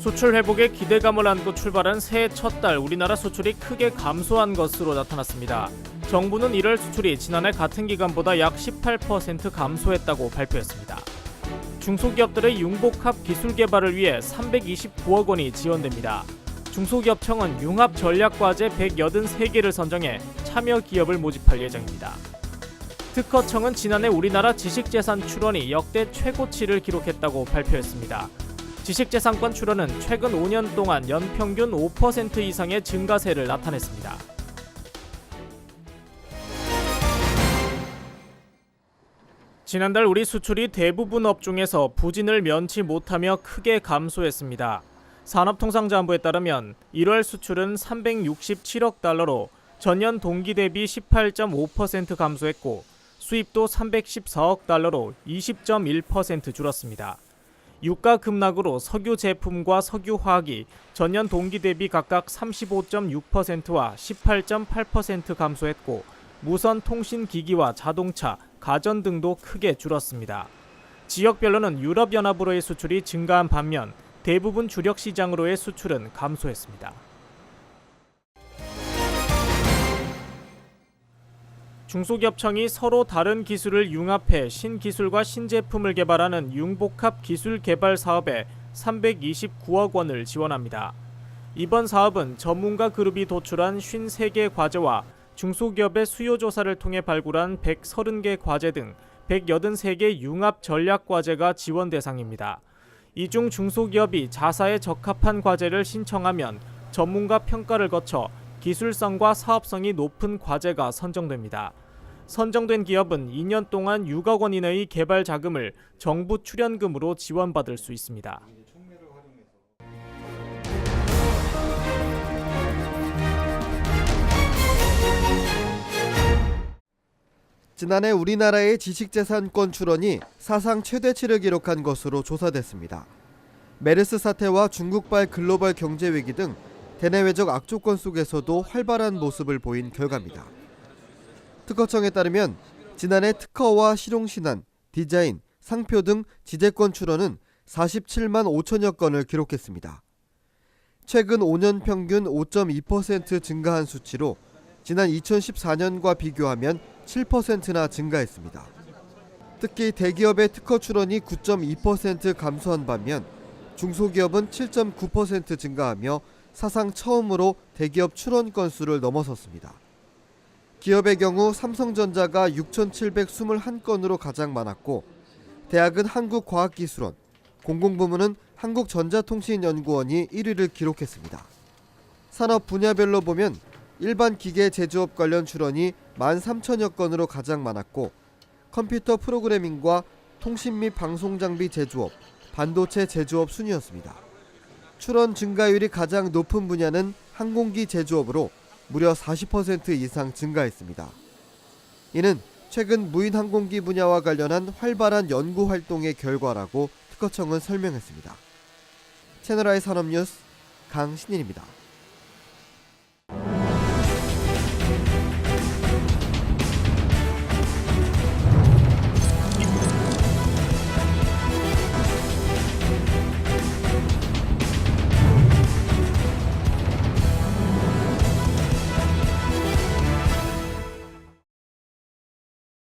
수출 회복에 기대감을 안고 출발한 새해 첫 달 우리나라 수출이 크게 감소한 것으로 나타났습니다. 정부는 1월 수출이 지난해 같은 기간보다 약 18% 감소했다고 발표했습니다. 중소기업들의 융복합 기술 개발을 위해 329억 원이 지원됩니다. 중소기업청은 융합 전략과제 183개를 선정해 참여 기업을 모집할 예정입니다. 특허청은 지난해 우리나라 지식재산 출원이 역대 최고치를 기록했다고 발표했습니다. 지식재산권 출원은 최근 5년 동안 연평균 5% 이상의 증가세를 나타냈습니다. 지난달 우리 수출이 대부분 업종에서 부진을 면치 못하며 크게 감소했습니다. 산업통상자원부에 따르면 1월 수출은 367억 달러로 전년 동기 대비 18.5% 감소했고 수입도 314억 달러로 20.1% 줄었습니다. 유가 급락으로 석유 제품과 석유 화학이 전년 동기 대비 각각 35.6%와 18.8% 감소했고 무선 통신 기기와 자동차, 가전 등도 크게 줄었습니다. 지역별로는 유럽 연합으로의 수출이 증가한 반면 대부분 주력 시장으로의 수출은 감소했습니다. 중소기업청이 서로 다른 기술을 융합해 신기술과 신제품을 개발하는 융복합 기술 개발 사업에 329억 원을 지원합니다. 이번 사업은 전문가 그룹이 도출한 53개 과제와 중소기업의 수요 조사를 통해 발굴한 130개 과제 등 183개 융합 전략 과제가 지원 대상입니다. 이 중 중소기업이 자사에 적합한 과제를 신청하면 전문가 평가를 거쳐 기술성과 사업성이 높은 과제가 선정됩니다. 선정된 기업은 2년 동안 6억 원 이내의 개발 자금을 정부 출연금으로 지원받을 수 있습니다. 지난해 우리나라의 지식재산권 출원이 사상 최대치를 기록한 것으로 조사됐습니다. 메르스 사태와 중국발 글로벌 경제 위기 등 대내외적 악조건 속에서도 활발한 모습을 보인 결과입니다. 특허청에 따르면 지난해 특허와 실용신안, 디자인, 상표 등 지재권 출원은 47만 5천여 건을 기록했습니다. 최근 5년 평균 5.2% 증가한 수치로 지난 2014년과 비교하면 7%나 증가했습니다. 특히 대기업의 특허 출원이 9.2% 감소한 반면 중소기업은 7.9% 증가하며 사상 처음으로 대기업 출원 건수를 넘어섰습니다. 기업의 경우 삼성전자가 6,721건으로 가장 많았고 대학은 한국과학기술원, 공공부문은 한국전자통신연구원이 1위를 기록했습니다. 산업 분야별로 보면 일반 기계 제조업 관련 출원이 13,000여 건으로 가장 많았고 컴퓨터 프로그래밍과 통신 및 방송 장비 제조업, 반도체 제조업 순이었습니다. 출원 증가율이 가장 높은 분야는 항공기 제조업으로 무려 40% 이상 증가했습니다. 이는 최근 무인 항공기 분야와 관련한 활발한 연구 활동의 결과라고 특허청은 설명했습니다. 채널I 산업뉴스 강신일입니다.